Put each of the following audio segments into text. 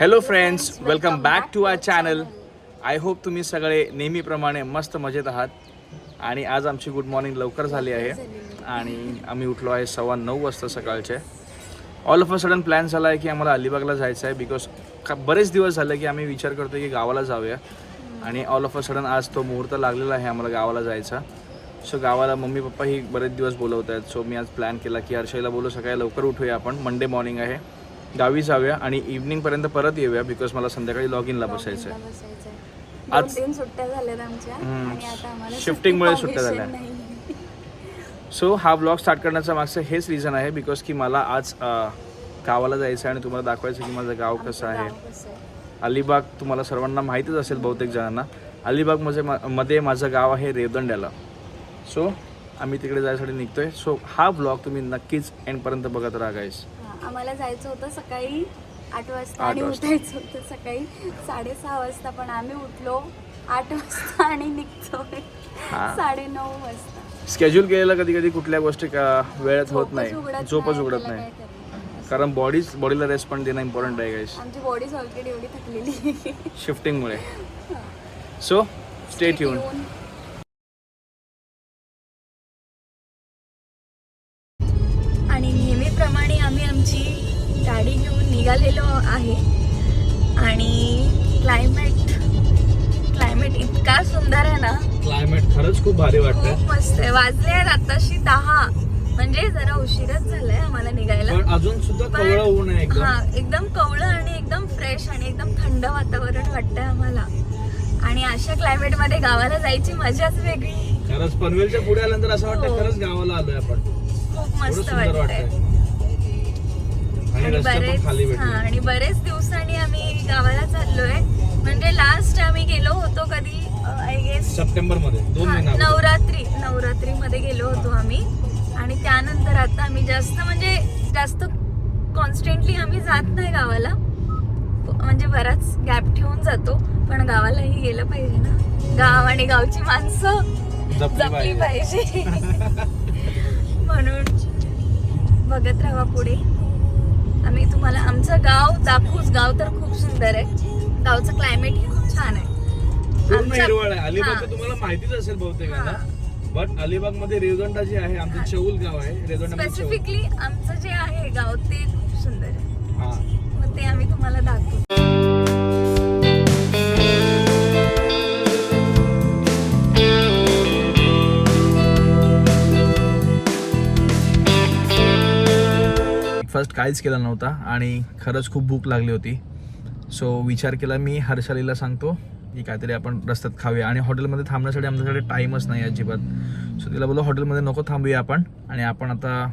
Hello friends welcome back to our channel I hope तुम्ही सगळे नेहमीप्रमाणे मस्त मजेत आहात. आणि आज आमची गुड मॉर्निंग लवकर झाली आहे. आणि आम्ही उठलो आहे सव्वा नऊ वाजता सकाळचे. All of a sudden plan झाला आहे की आम्हाला अलिबागला जायचं आहे बिकॉज का बरेच दिवस झाले की आम्ही विचार करतो की गावाला जाऊया. आणि ऑल ऑफ अ सडन आज तो मुहूर्त लागलेला आहे आम्हाला गावाला जायचा. सो गावाला मम्मी पप्पाही बरेच दिवस बोलवत आहेत सो मी आज प्लॅन केला की हर्षयला बोलू सकाळी लवकर उठूया आपण. मंडे मॉर्निंग आहे. गावी जाऊया आणि इव्हनिंगपर्यंत परत येऊया बिकॉज मला संध्याकाळी लॉग इनला बसायचं आहे. आज- तीन सुट्ट्या झाल्यात आमच्या शिफ्टिंगमुळे सुट्टी सुट्ट्या झाल्या. सो हा ब्लॉग स्टार्ट करण्याचं मागचं हेच रिझन आहे बिकॉज की मला आज गावाला जायचं आहे आणि तुम्हाला दाखवायचं की माझं गाव कसं आहे. अलिबाग तुम्हाला सर्वांना माहीतच असेल बहुतेक जणांना. अलिबाग म्हणजे मा- मध्ये माझं गाव आहे रेवदंड्याला. सो आम्ही तिकडे जायसाठी निघतोय. सो हा ब्लॉग तुम्ही नक्कीच एंडपर्यंत बघत राहा गाईस आम्हाला जायचं होतं सकाळी आठ वाजता आणि. उठायचं होतं सकाळी. साडेसहा वाजता पण आम्ही उठलो आठ वाजता आणि निघतोय. हा. साडेनऊ वाजता. स्केड्यूल केलेलं कधी कधी कुठल्या गोष्टी का वेळेत होत नाही. झोपच नाही, उघडत नाही? कारण बॉडीज बॉडीला रेस्ट पण देणं इम्पॉर्टंट आहे गाईस आमची बॉडीज ऑलरेडी एवढी थकलेली. शिफ्टिंगमुळे सो स्टे ट्यून भारी वाटतंय. खूप मस्त आहे. वाजले आहेत आताशी दहा. म्हणजे जरा उशीरच झालाय आम्हाला निघायला. पण अजून सुद्धा कवळं ऊन आहे एकदम. हा एकदम कवळं आणि एकदम फ्रेश आणि एकदम थंड वातावरण वाटतंय आम्हाला. आणि अशा क्लायमेटमध्ये गावाला जायची मजाच वेगळी. खरंच पनवेलच्या पुढे आल्यानंतर असं वाटतं हो. खरंच गावाला आलोय आपण. खूप एवढं मस्त सुंदर वाटतंय. वाटतंय. आणि आणि रस्ते बरेच खाली हा आणि बरेच दिवसांनी आम्ही गावाला चाललोय. म्हणजे लास्ट आम्ही गेलो होतो कधी? आय गेस सप्टेंबरमध्ये दोन महिना अगोदर. नवरात्री नवरात्री मध्ये गेलो होतो आम्ही. आणि त्यानंतर आता आम्ही जास्त म्हणजे जास्त कॉन्स्टंटली आम्ही जात नाही गावाला. म्हणजे बराच गॅप ठेवून जातो पण गावालाही गेलं पाहिजे ना. गाव आणि गावची माणसं जपली जपली पाहिजे. पाहिजे. म्हणून बघत राहा पुढे. आम्ही तुम्हाला आमचं गाव दाखवूच. गाव तर खूप सुंदर आहे. गावचं क्लायमेट ही खूप छान आहे. पूर्ण हिरवळ आहे. अलिबाग. तर तुम्हाला माहितीच असेल बहुतेकांना हा. बट अलिबागमध्ये रेवदंडा जे आहे आमचं चौल गाव आहे. रेवदंडा स्पेसिफिकली आमचं जे आहे गाव ते खूप सुंदर आहे. हा. मग ते आम्ही तुम्हाला दाखवू. ब्रेकफास्ट काहीच केला नव्हता आणि खरंच खूप भूक लागली होती. सो विचार केला मी हर्षालीला सांगतो. की काहीतरी आपण रस्त्यात खाऊया. आणि हॉटेलमध्ये थांबण्यासाठी आमच्याकडे टाईमच नाही अजिबात. सो तिला बोललो हॉटेलमध्ये नको थांबूया आपण आणि आपण आता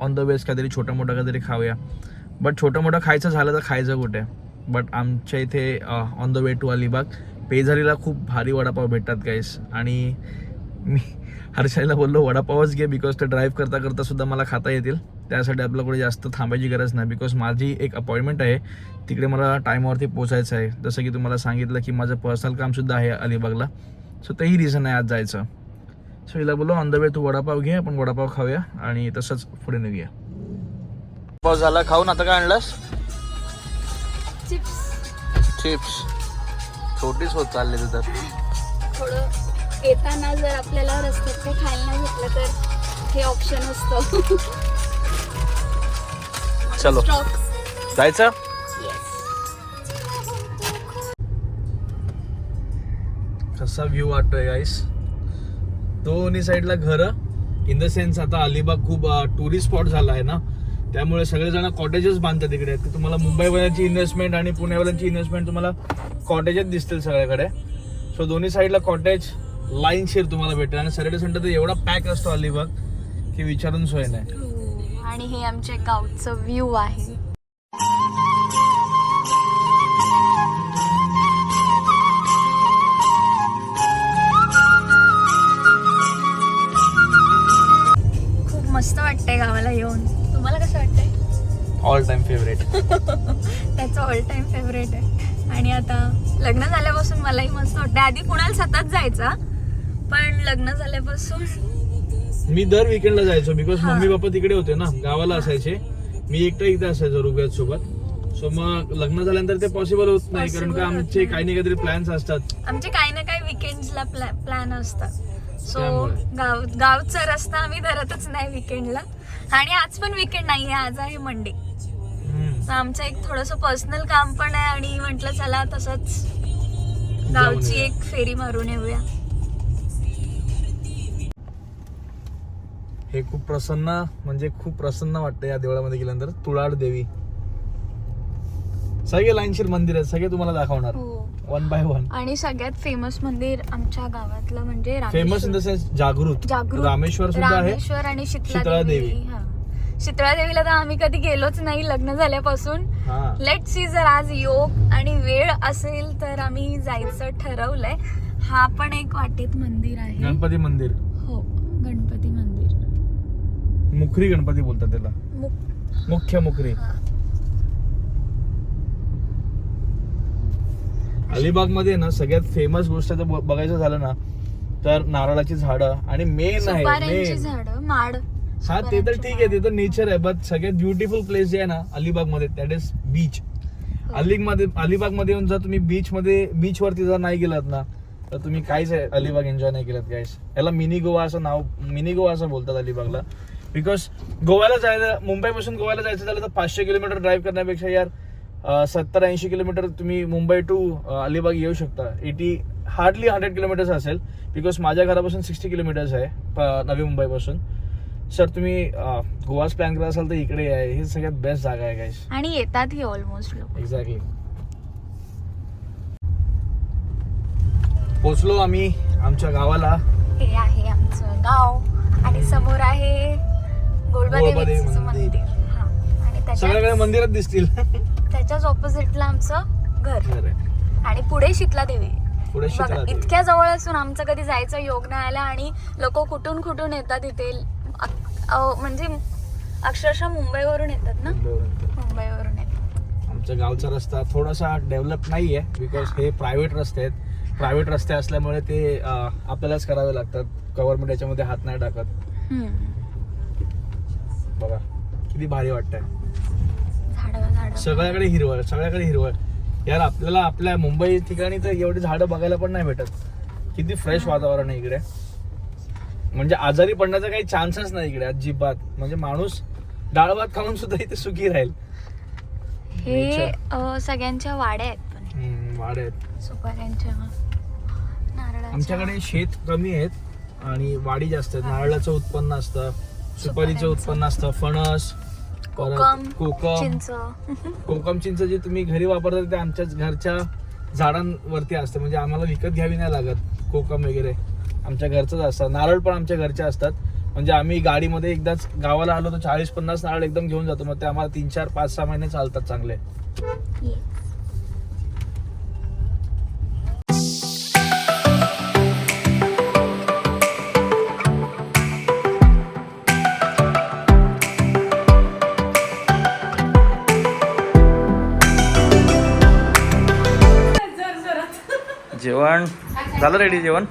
ऑन द वेज काहीतरी छोटं मोठं काहीतरी खाऊया. बट छोटं मोठं खायचं झालं तर खायचं कुठे? बट आमच्या इथे on the way to Alibag पेझारीला खूप भारी वडापाव भेटतात गाईस आणि मी हर्षालीला बोललो वडापावच घे बिकॉज ते ड्राईव्ह करता करता सुद्धा मला खाता येतील. त्यासाठी आपल्याकडे जास्त थांबायची गरज नाही बिकॉज माझी एक अपॉइंटमेंट आहे. तिकडे मला टाईमावरती पोचायचं आहे. जसं की तुम्हाला सांगितलं की माझं पर्सनल कामसुद्धा आहे अलिबागला. सो तेही रिझन आहे आज जायचं. सो हिला बोललो ऑन द वे तू वडापाव घे आपण वडापाव खाऊया आणि तसंच पुढे निघूया. वडापाव झाला खाऊन आता काय आणलास? चिप्स चिप्स छोटीच होत चालले तर. थोडं. येताना जर आपल्याला रस्त्यात काही खायला नाही भेटलं तर हे ऑप्शन असतं. चलो. जायचं? कसा व्ह्यू वाटतोय गाईस दोन्ही साईडला घरं. इन द सेन्स आता अलिबाग खूप टुरिस्ट स्पॉट झाला आहे ना? त्यामुळे सगळेजण कॉटेजेस बांधतात तिकडे तर तुम्हाला मुंबईवाल्यांची इन्व्हेस्टमेंट आणि पुणेवाल्यांची इन्व्हेस्टमेंट तुम्हाला कॉटेजेस दिसतील सगळ्याकडे. सो दोन्ही साईडला कॉटेज लाईन शेअर तुम्हाला भेटेल. आणि सॅटर्डे संडे तर एवढा पॅक असतो अलिबाग की विचारून सोय नाही. हो. आणि हे आमच्या गावचं व्ह्यू आहे. खूप मस्त वाटतंय गावाला येऊन. तुम्हाला कसं वाटतंय? ऑल टाइम फेवरेट त्याचं ऑल टाइम फेवरेट आहे. आणि आता लग्न झाल्यापासून मलाही मस्त वाटतं आधी कुणाला सतत जायचा पण लग्न झाल्यापासून मी दर विकेंडला जायचो बिकॉज हा. मम्मी पप्पा तिकडे होते ना गावाला असायचे मी एकटा इथे असायचो रुग्यात सोबत सो मग लग्न झाल्यानंतर ते पॉसिबल होत नाही कारण Possible का होत आमचे नाही. काही ना काहीतरी प्लॅन्स असतात आमचे काही ना काही विकेंड्सला प्लॅन असतात सो त्यामुळे. गाव गावचा रस्ता आम्ही धरतच नाही विकेंडला आणि आज पण विकेंड नाही आहे आज आहे मंडे हम्म. आमचं एक थोडस पर्सनल काम पण आहे आणि म्हटलं चला तसंच गावची येऊया. एक फेरी मारून येऊया हे खूप प्रसन्न म्हणजे खूप प्रसन्न वाटतं या देवळामध्ये गेल्यानंतर. तुळाड देवी. सगळे लाईनशीर मंदिर आहेत सगळे तुम्हाला दाखवणार. वन बाय वन आणि सगळ्यात फेमस मंदिर आमच्या गावातलं म्हणजे famous in the Rameshwar. Sense जागृत. जागृत. रामेश्वर सुद्धा आहे. रामेश्वर आणि शीतला शीतळा देवी. हा. शीतळा देवीला तर आम्ही कधी गेलोच नाही लग्न झाल्यापासून. लेट सी जर आज योग आणि वेळ असेल तर आम्ही जायचं ठरवलंय. हा पण एक वाटेत मंदिर आहे. गणपती मंदिर. मुखरी गणपती बोलतात त्याला. मुख्य मुखरी. हा. अलिबागमध्ये ना सगळ्यात फेमस गोष्ट जर बघायचं झालं ना तर नारळाची झाडं आणि मेन आहे सुपाऱ्यांची मेन झाड माड. हा ते तर ठीक आहे ते तर नेचर आहे बट सगळ्यात ब्युटिफुल प्लेस जे आहे ना अलिबागमध्ये दॅट इज बीच अलिबागमध्ये अलिबागमध्ये येऊन जर तुम्ही बीच मध्ये बीच वरती जर नाही गेलात ना तर तुम्ही काहीच अलिबाग एन्जॉय नाही केलात गाईस याला मिनी गोवा असं नाव मिनी गोवा असं बोलतात अलिबागला. बिकॉज गोव्याला जायचं मुंबईपासून गोव्याला जायचं झालं तर पाचशे किलोमीटर ड्राईव्ह करण्यापेक्षा यार सत्तर ऐंशी किलोमीटर तुम्ही मुंबई टू अलिबाग येऊ शकता. एटी हार्डली हंड्रेड किलोमीटर्स असेल. बिकॉज माझ्या घरापासून सिक्स्टी किलोमीटर्स आहे प- नवी मुंबईपासून. सर तुम्ही गोवाच प्लॅन करत असाल तर इकडे आहे ही सगळ्यात बेस्ट जागा आहे गाईस आणि येतात ही ऑलमोस्ट लोक. एक्झॅक्टली पोचलो आम्ही आमच्या गावाला. हे आहे आमचं गाव. आणि समोर आहे मंदिर. हा. आणि सगळ्याकडे त्याच्याच मंदिरात दिसतील. त्याच्याच ऑपोजिटला आमचं घर. आहे. आणि पुढे शीतला देवी. पुढे बघा शीतला देवी. इतक्या जवळ असून आमचं कधी जायचं योग नाही आला आणि लोक कुठून कुठून येतात इथे? अ- म्हणजे अक्षरशः मुंबईवरून येतात ना? मुंबईवरून येतात. आमच्या गावचा रस्ता थोडासा डेव्हलप नाहीये बिकॉज हे प्रायव्हेट रस्ते आहेत. प्रायव्हेट रस्ते असल्यामुळे ते अं, आपल्यालाच करावे लागतात. गव्हर्नमेंट याच्यामध्ये हात नाही टाकत. किती भारी वाटतंय. झाड सगळ्याकडे हिरवळ सगळ्याकडे हिरवळ. यार आपल्याला आपल्या मुंबई ठिकाणी तर एवढी झाडं बघायला पण नाही भेटत. किती फ्रेश वातावरण आहे इकडे. म्हणजे आजारी पडण्याचा काही चान्सच नाही इकडे अजिबात. म्हणजे माणूस डाळ भात खाऊन सुद्धा इथे सुखी राहील. हे सगळ्यांच्या वाड्या आहेत सुपाऱ्यांच्या. आमच्याकडे शेत कमी आहेत आणि वाडी जास्त आहेत. नारळाचं उत्पन्न असतं सुपारीचं. उत्पन्न असतं फणस परत कोकम चिंच. कोकम चिंच जे तुम्ही घरी वापरता ते आमच्याच घरच्या झाडांवरती असतं. म्हणजे आम्हाला विकत घ्यावी नाही लागत कोकम वगैरे. आमच्या घरचंच असतं. नारळ पण आमच्या घरचे असतात. म्हणजे आम्ही गाडीमध्ये एकदाच गावाला आलो तर चाळीस पन्नास नारळ एकदम घेऊन जातो. मग ते आम्हाला तीन चार पाच सहा महिने चालतात चांगले. झालं रेडी जेवण?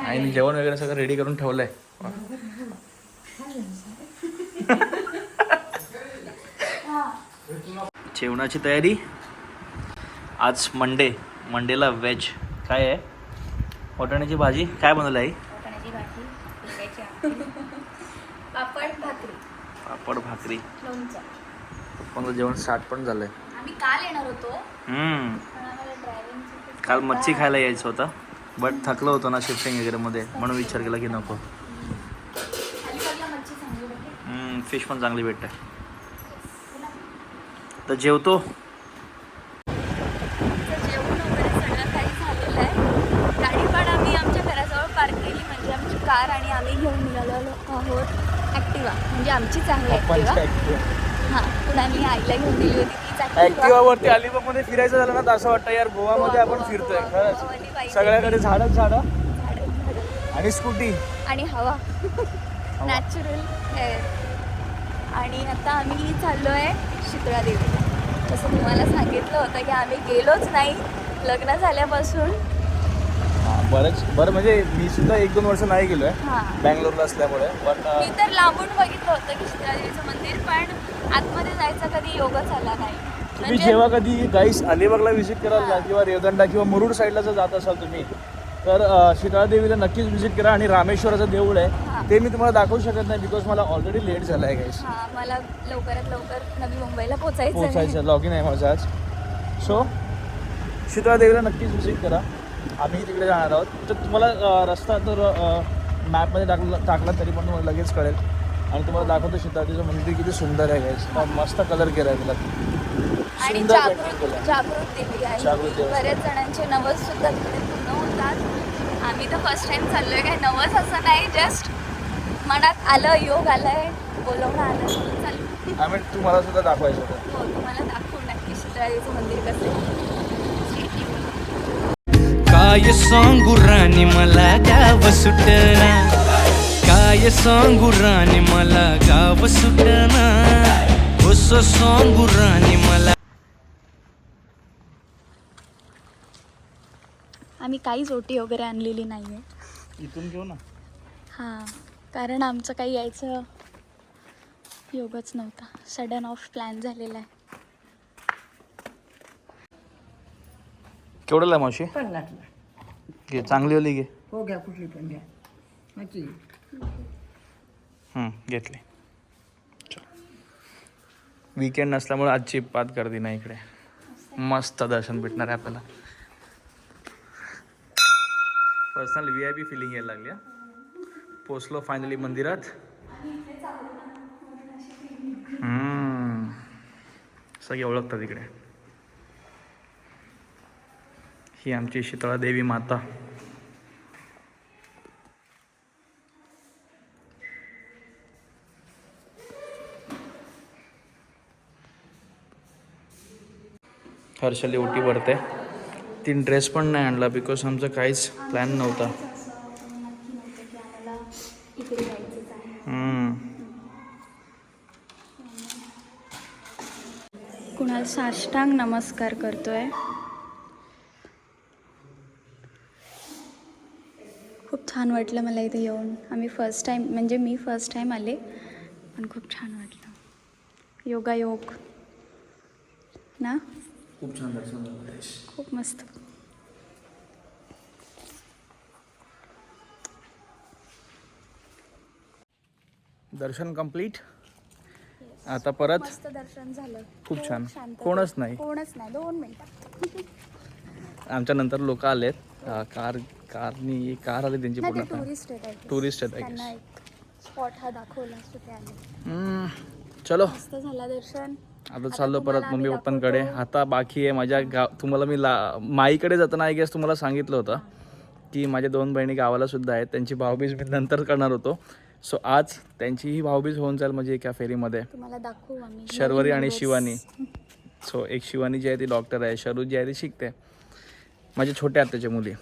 आणि जेवण वगैरे सगळं रेडी करून ठेवलंय. जेवणाची तयारी? आज मंडे मंडेला व्हेज काय आहे? वाटाण्याची भाजी? काय बनवलं आहे पापड भाकरी. पापड भाकरी. लोणचं. पण जेवण? स्टार्ट पण झालंय. आम्ही काल येणार होतो. काल मच्छी खायला यायचं होतं बट थकलं होतं ना शिफ्टिंग वगैरे मध्ये म्हणून विचार केला की नको. फिश पण चांगली भेटते. तर जेवतो. आमचं जेवण वगैरे सगळं काही झालेलं आहे. गाडी पण आम्ही आमच्या घराजवळ पार्क केली म्हणजे आमची कार आणि आम्ही घेऊन निघालेलो आहोत. ॲक्टिवा म्हणजे आमचीच आहे ॲक्टिवा हां आईला घेऊन दिली होती. तीच ऍक्टिवा ॲक्टिवा वरती अलिबागमध्ये फिरायचं झालं ना तर असं वाटतं यार गोवामध्ये आपण फिरतोय. खरंच. सगळ्याकडे झाडच झाडं आणि स्कूटी. आणि हवा. नॅचरल आणि आता आम्ही चाललो आहे शीतळा देवीला तसं तुम्हाला सांगितलं होतं की आम्ही गेलोच नाही लग्न झाल्यापासून. बरंच बरं म्हणजे मी सुद्धा एक दोन वर्ष नाही गेलोय हा. बँगलोरला असल्यामुळे पण मी तर लांबून बघितलं होतं की मंदिर पण आतमध्ये जायचा कधी योगच आला नाही. तुम्ही म्हणजे जेव्हा कधी गाईस अलिबागला व्हिजिट कराल ना किंवा रेवदंडा किंवा मुरुड साईडला जर जात असाल तुम्ही तर शितळा देवीला नक्कीच व्हिजिट करा आणि रामेश्वराचं देऊळ. आहे. ते मी तुम्हाला दाखवू शकत नाही बिकॉज मला ऑलरेडी लेट झालं आहे गाईस मला लवकरात लवकर नवी मुंबईला पोचायचं आहे. पोचायचं लॉग इन आहे माझं आज. सो शीतळा देवीला नक्कीच व्हिजिट करा. आम्ही तिकडे जाणार आहोत. तर तुम्हाला रस्ता तर मॅपमध्ये टाकला टाकला तरी पण तुम्हाला लगेच कळेल. आणि तुम्हाला दाखवतो शीतळादेवीचं मंदिर किती सुंदर आहे गाईस मस्त कलर केला आहे आणि सुंदर जागृत. जागृत. बरेच जणांचे नवस सुद्धा तिकडे पूर्ण होतात. आम्ही तर फर्स्ट टाइम चाललोय काय? नवस असं नाही जस्ट मनात आलं योग आलंय बोलवणं आलं म्हणून चाललो आम्ही तुम्हाला सुद्धा दाखवायचं होतं. हो तुम्हाला दाखवू नक्की शितळादेवीचं मंदिर कसं. काय सांगू राणी मला गाव सुटना. काय सांगू राणी मला गाव सुटना. असं सांगू राणी मला आम्ही काहीच ओटी वगैरे आणलेली नाही आहे इथून घेऊ ना. हां कारण आमचं काही यायचं योगच नव्हता. सडन ऑफ प्लॅन झालेला आहे. केवढं मावशी? पन्नासला घे चांगली ओली घे. हो घ्या कुठली पण घ्या. हं, घेतली. वीकेंड नसल्यामुळे आजची पात गर्दी नाही इकडे. मस्त दर्शन भेटणार आहे आपल्याला. Personal V I P feeling यायला लागली हा. पोचलो फायनली मंदिरात. हम्म. सगळे ओळखतात इकडे. ही आमची शीतळा देवी माता. हर्षली ओटी भरते. तीन ड्रेस पण नाही आणला बिकॉज आमचं काहीच प्लॅन नव्हता. कुणाल साष्टांग नमस्कार करतोय. खूप छान वाटलं मला इथे येऊन. आम्ही फर्स्ट टाईम म्हणजे मी फर्स्ट टाईम आले पण खूप छान वाटलं. योगायोग ना? खूप छान दर्शन. खूप मस्त. दर्शन कंप्लीट? आता परत? मस्त दर्शन झालं. खूप छान. कोणच नाही. कोणच नाही. दोन मिनिटात आमच्या नंतर लोक आलेत. कार कारनी कार आली त्यांची नाही ते पूर्ण. टुरिस्ट आहेत I guess. Tourist आहेत, I त्यांना एक स्पॉट हा दाखवला असतो ते आले हम्म, चलो. मस्त झाला दर्शन. आता चाललो परत तुम्हाला मम्मी आम्ही पप्पांकडे दाखवतो. आता बाकी आहे माझ्या गाव तुम्हाला मी ला माईकडे जाताना आय गेस तुम्हाला सांगितलं होतं की माझ्या दोन बहिणी गावाला सुद्धा आहेत. त्यांची भाऊबीज मी नंतर करणार होतो. सो आज त्यांचीही भाऊबीज होऊन जाईल म्हणजे एका फेरीमध्ये. तुम्हाला दाखवू आम्ही. शर्वरी आणि. शिवानी. सो एक शिवानी जी आहे ती डॉक्टर आहे. शरू जी आहे ती शिकते. माझ्या छोट्या आत्याच्या मुली.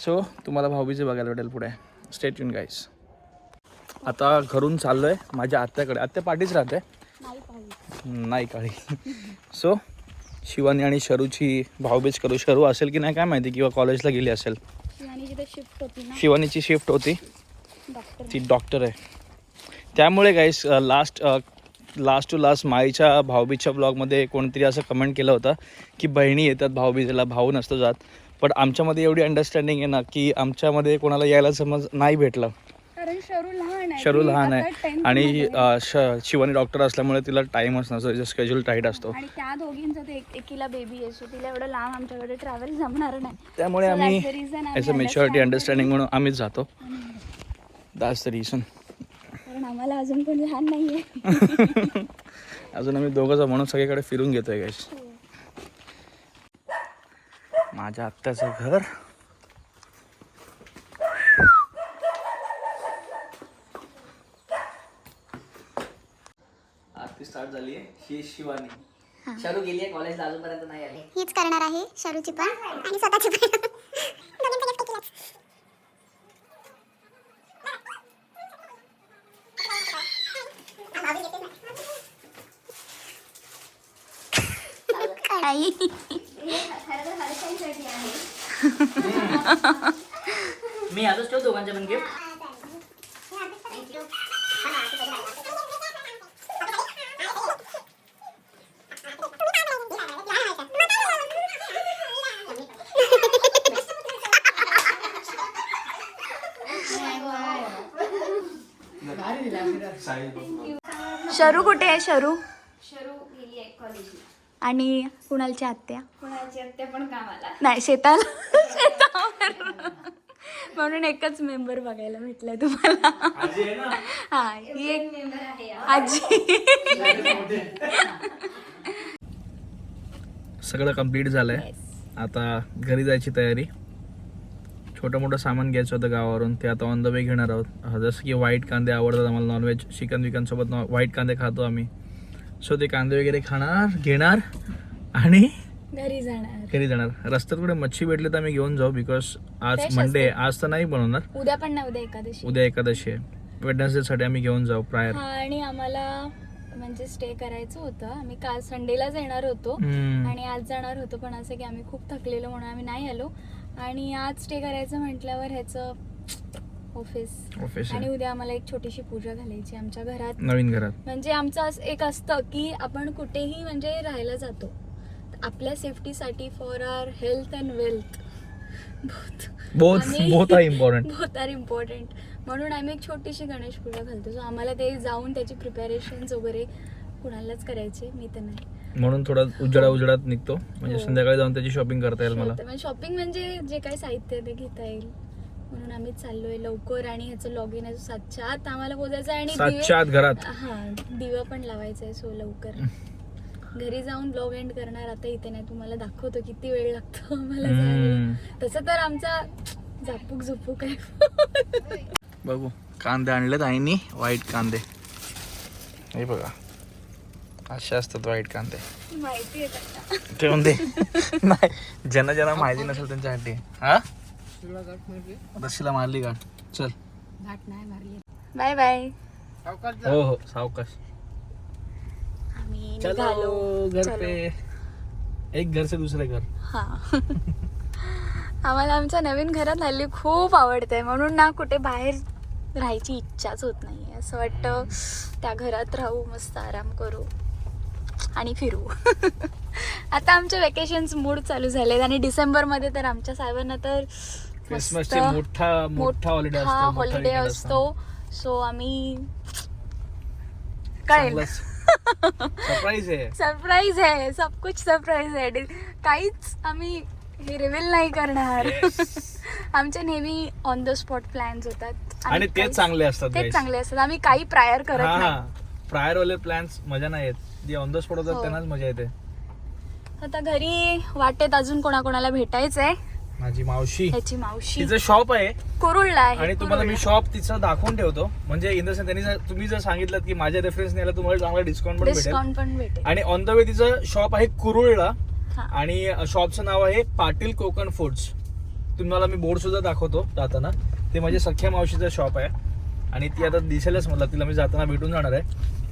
सो तुम्हाला भाऊबीजे बघायला भेटेल पुढे. स्टेट युन गाईस आता घरून चाललो आहे माझ्या आत्याकडे. आत्या पाठीच राहते. नाही काळी. सो शिवानी आणि शरूची भाऊबीज करू. शरू असेल की नाही काय माहिती? किंवा कॉलेजला गेली असेल. शिवानी जिथे शिफ्ट होती ना. शिवानीची शिफ्ट होती. ती डॉक्टर आहे. त्यामुळे guys last last to last माईच्या भाऊबीजच्या ब्लॉगमध्ये कोणतरी असं कमेंट केलं होतं की बहिणी येतात भाऊबीजेला भाऊ नसतो जात. पण आमच्यामध्ये एवढी अंडरस्टँडिंग आहे ना की आमच्यामध्ये कोणाला यायला समज नाही भेटलं. शरू लहान आहे. शरू ती लहान आता आहे. 10th आणि श शिवानी डॉक्टर असल्यामुळे तिला टाईमच नसतो तिचा स्केड्यूल टाईट असतो. आणि त्या दोघींचं ते एक- एकीला बेबी आहे सो तिला एवढं लांब आमच्याकडे ट्रॅव्हल जमणार नाही. त्यामुळे आम्ही ॲज अ मेच्युरिटी अंडरस्टँडिंग म्हणून आम्हीच जातो. दॅट्स द रिझन कारण आम्हाला अजून कोणी लहान नाहीये. अजून आम्ही दोघं जण म्हणून सगळीकडे फिरून घेतोय गाईस माझ्या आत्याचं घर. आरती स्टार्ट झाली आहे ही शिवानी. शरू गेली आहे कॉलेजला अजूनपर्यंत नाही आली. हीच करणार आहे शरूची पण आणि स्वतःची पण. मी आजच ठेव दोघांचे पण गिफ्ट शरू कुठे आहे? शरू? आणि कुणालची आत्या? कुणाची आत्या पण कामाला. नाही शेताला शेतावर. म्हणून एकच मेंबर बघायला भेटलाय तुम्हाला. हा ही एक मेंबर आहे आजी. सगळं कंप्लीट झालंय. आता घरी जायची तयारी. छोटं मोठं सामान घ्यायचं होतं गावावरून. ते आता ऑन द वे घेणार आहोत. जसं की व्हाईट कांदे आवडतात आम्हाला नॉनव्हेज चिकन विकन सोबत व्हाईट कांदे खातो आम्ही. सो ते कांदे वगैरे खाणार घेणार आणि घरी जाणार. घरी जाणार. रस्त्यात कुठे मच्छी भेटली तर आम्ही घेऊन जाऊ बिकॉज आज मंडे असते. आज तर नाही बनवणार. उद्या पण नाही उद्या एकादशी. उद्या एकादशी आहे. वेडनेसडेसाठी आम्ही घेऊन जाऊ प्रायर. हा आणि आम्हाला म्हणजे स्टे करायचं होतं. आम्ही काल संडेलाच येणार होतो. आणि आज जाणार होतो पण असं की आम्ही खूप थकलेलो म्हणून आम्ही नाही आलो. आणि आज स्टे करायचं म्हटल्यावर ह्याचं ऑफिस ऑफिस आणि उद्या आम्हाला एक छोटीशी पूजा घालायची आमच्या घरात. नवीन घरात. म्हणजे आमचं असं एक असतं की आपण कुठेही म्हणजे राहायला जातो. आपल्या सेफ्टीसाठी for our health and wealth both both are important both are important म्हणून आम्ही एक छोटीशी गणेश पूजा घालतो. सो आम्हाला ते जाऊन त्याची प्रिपॅरेशन्स वगैरे कुणालाच करायचे मी तर नाही. म्हणून थोडा उजेडा उजेडात निघतो. म्हणजे हो. संध्याकाळी जाऊन त्याची शॉपिंग करता येईल मला. शॉपिंग म्हणजे जे काही साहित्य ते घेता येईल. म्हणून आम्ही चाललोय लवकर आणि ह्याचं लॉग इन आहे सातच्या आत आम्हाला पोचायचं आहे आणि सातच्या आत घरात. हा दिवा पण लावायचा आहे सो लवकर. घरी जाऊन ब्लॉग एंड करणार आता इथे नाही तुम्हाला दाखवतो किती वेळ लागतो आम्हाला जायला. तसं तर आमचा झापूक झुपूक आहे. बघू कांदे आणलेत आईनी व्हाईट कांदे. हे बघा असे असतात व्हाईट कांदे. माहिती आहे ठेवून दे. नाही ज्यांना ज्यांना माहिती नसेल त्यांच्यासाठी हा? दशीला मारली गाठ चल. Bye bye. हो हो सावकाश. आम्ही चलो निघालो. घर चलो. पे. एक घर से दुसरे घर. हा. आम्हाला आमच्या नवीन घरात हल्ली खूप आवडतंय म्हणून ना कुठे बाहेर राहायची इच्छाच होत नाही असं वाटतं त्या घरात राहू मस्त आराम करू आणि फिरू. आता आमचे वेकेशन्स मूड चालू झालेत आणि डिसेंबरमध्ये तर आमच्या साहेबांना तर क्रिसमसचे मोठा मोठा हॉलिडे असतो मोठा हॉलिडे weekend असतो. सो आम्ही कळेल. सरप्राईज आहे. सरप्राईज आहे. सब कुछ सरप्राईज आहे. काहीच आम्ही हे रिव्हील नाही करणार. आमचे नेहमी ऑन द स्पॉट प्लॅन्स होतात. आणि तेच चांगले असतात तेच. चांगले असतात. आम्ही काही प्रायर करत नाही. प्रायर वाले प्लॅन्स मजा नाही येत. जे ऑन द स्पॉट होतात हो. त्यांनाच मजा येते. आता घरी वाटेत अजून कोणाकोणाला भेटायचंय. माझी मावशी. ह्याची मावशी. तिचं शॉप आहे. कुरुळला आहे आणि तुम्हाला मी. शॉप तिचं दाखवून ठेवतो. म्हणजे इन द सेन्स त्यांनी जर- तुम्ही जर सांगितलं की माझ्या रेफरन्स नेला तुम्हाला चांगला डिस्काउंट पण भेटेल. डिस्काउंट पण भेटेल. आणि ऑन द वे तिचं शॉप आहे कुरुळला. हा. आणि शॉपचं नाव आहे पाटील कोकण फूड्स तुम्हाला मी बोर्ड सुद्धा दाखवतो जाताना. ते माझ्या सख्या मावशीचं शॉप आहे. आणि ती आता दिसेलच मला तिला मी जाताना भेटून जाणार आहे.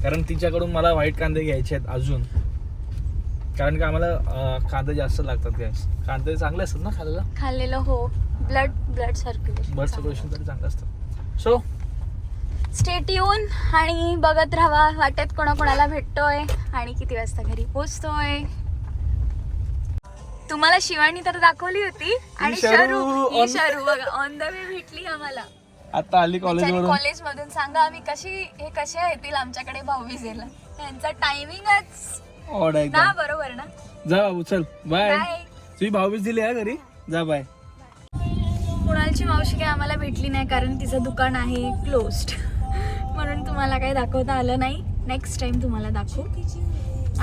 कारण तिच्याकडून मला व्हाईट कांदे घ्यायचे आहेत अजून. कारण का आम्हाला अं, कांदे जास्त लागतात गॅस कांदे चांगले असतात ना खायला खाल्लेलं हो. Blood blood circulation bird circulation तरी चांगलं असतं. सो स्टेट येऊन आणि बघत राहा वाटेत कोणाकोणाला भेटतोय आणि किती वाजता घरी पोचतोय तुम्हाला शिवानी तर दाखवली होती आणि शरू शरू ही on- शरू बघा ऑन द वे भेटली आम्हाला. आता आली कॉलेजवरून कॉलेज मधून सांगा आम्ही कशी हे कसे येतील आमच्याकडे भाऊबीजेला. त्यांचा टायमिंगच ऑड ना एकदम. बरोबर ना. जा बाबू चल. बाय. बाय तुम्ही भाऊबीज दिली आहे घरी? जा बाय. कुणालची मावशी काही आम्हाला भेटली नाही कारण तिचं दुकान आहे क्लोज्ड म्हणून तुम्हाला काही दाखवता आलं नाही. नेक्स्ट टाइम तुम्हाला दाखवू.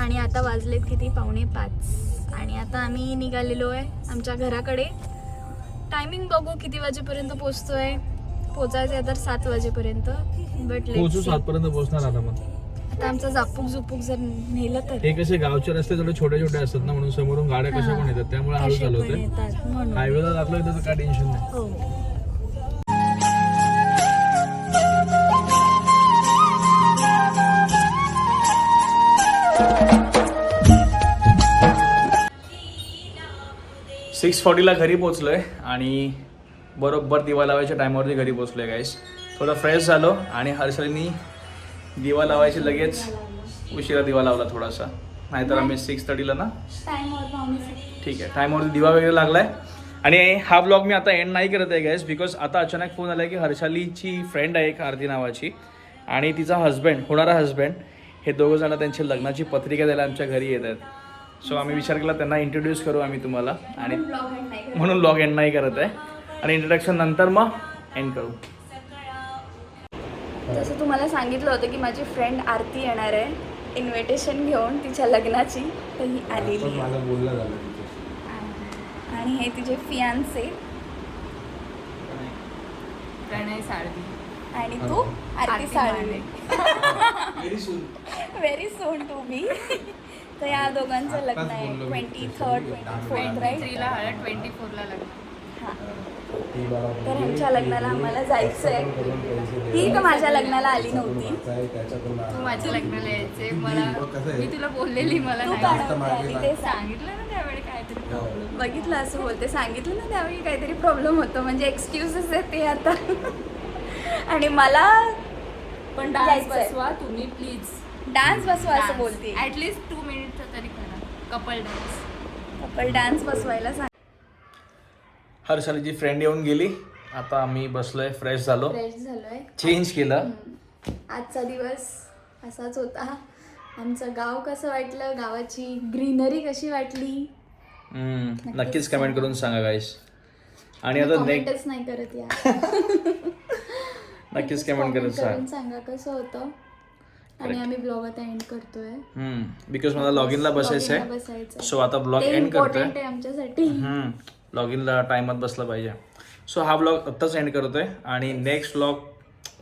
आणि आता वाजलेत किती? पावणे पाच. आणि आता आम्ही निघालेलो आहे आमच्या घराकडे. टायमिंग बघू किती वाजेपर्यंत पोचतोय. पोचायचं आहे तर सात वाजेपर्यंत. बट पोहोचू सात पर्यंत पोहोचणार आता मग. आता आमचं झापूक झुपूक जर नेलं तर. हे कसे गावचे रस्ते थोडे छोटे छोटे असतात ना म्हणून समोरून गाड्या कशा हा. पण येतात त्यामुळे हळू कसे पण चालवते येतात म्हणून. हायवेला लागलं तर काय टेन्शन नाही. हो. सिक्स फॉर्टीला घरी पोचलोय आणि बरोबर दिवा लावायच्या टायमावरती घरी पोचलो आहे गाईस थोडं फ्रेश झालो आणि हर्षलीनी दिवा लावायची लगेच. उशिरा दिवा लावला थोडासा. नाहीतर आम्ही सिक्स थर्टीला ना? ठीक आहे. टायमावरती दिवा वगैरे लागलाय. आणि हा ब्लॉग मी आता एंड नाही करत आहे गॅस बिकॉज आता अचानक फोन आला की हर्षालीची फ्रेंड आहे एक आरती नावाची. आणि तिचा हस्बंड होणारा हस्बंड हे दोघं जण त्यांची लग्नाची पत्रिका द्यायला आमच्या घरी येत आहेत. सो आम्ही विचार केला त्यांना इंट्रोड्यूस करू आम्ही तुम्हाला. आणि म्हणून ब्लॉग एंड नाही करत. आहे. आणि इंट्रोडक्शन नंतर मग एंड करू. जसं तुम्हाला सांगितलं होतं की माझी फ्रेंड आरती येणार आहे. इन्व्हिटेशन घेऊन तिच्या लग्नाची. तर ही आलेली आहे. आणि हे तिचे फियांचे प्रणय. साळवी. आणि तू? Aarti Salve. Very soon to be तर या दोघांचं लग्न आहे. Twenty third twenty fourth right थ्रीला हळद ट्वेंटी फोरला लग्न. तर ह्यांच्या लग्नाला आम्हाला जायचं आहे ती तर माझ्या लग्नाला आली नव्हती. तू माझ्या लग्नाला यायचे मला मी तुला बोललेली मला तू सांगितलं ना त्यावेळी काहीतरी प्रॉब्लेम बघितलं असं बोलते. सांगितलं ना त्यावेळी काहीतरी प्रॉब्लेम होतो. म्हणजे एक्सक्युजेस आहेत ते आता. आणि मला पण डान्स आहे. बसवा तुम्ही प्लीज डान्स बसवा असं बोलते. ऍटलीस्ट टू मिनिटचा तरी करा. कपल डान्स कपल डान्स बसवायला सांग. हर्षालीची फ्रेंड येऊन गेली. आता आम्ही बसलोय फ्रेश झालो. फ्रेश झालोय. चेंज केलं. आजचा दिवस असाच होता. आमचं गाव कसं वाटलं? गावाची ग्रीनरी कशी वाटली? नक्कीच कमेंट करून सांगा गाईस आणि आता नेक्स्ट कमेंटच नाही करत या. नक्कीच कमेंट करत सांगा करून सांगा. कसं होतं. आणि आम्ही ब्लॉग आता एंड करतोय. बिकॉज मला लॉग इनला बसायचं आहे सो आता ब्लॉग एंड करतोय. आमच्यासाठी. लॉग इनला टाइमात बसला पाहिजे. सो हा ब्लॉग आत्ताच एंड करतोय आणि नेक्स्ट ब्लॉग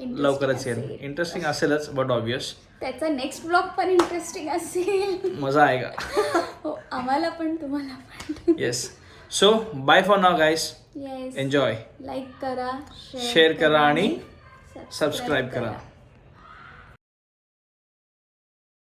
लवकरच येईल. इंटरेस्टिंग असेलच बट ऑब्विस त्याचा नेक्स्ट ब्लॉग पण इंटरेस्टिंग असेल. मजा आहे का? हो आम्हाला पण तुम्हाला पण. Yes so bye for now guys enjoy like करा शेअर करा आणि सबस्क्राईब करा.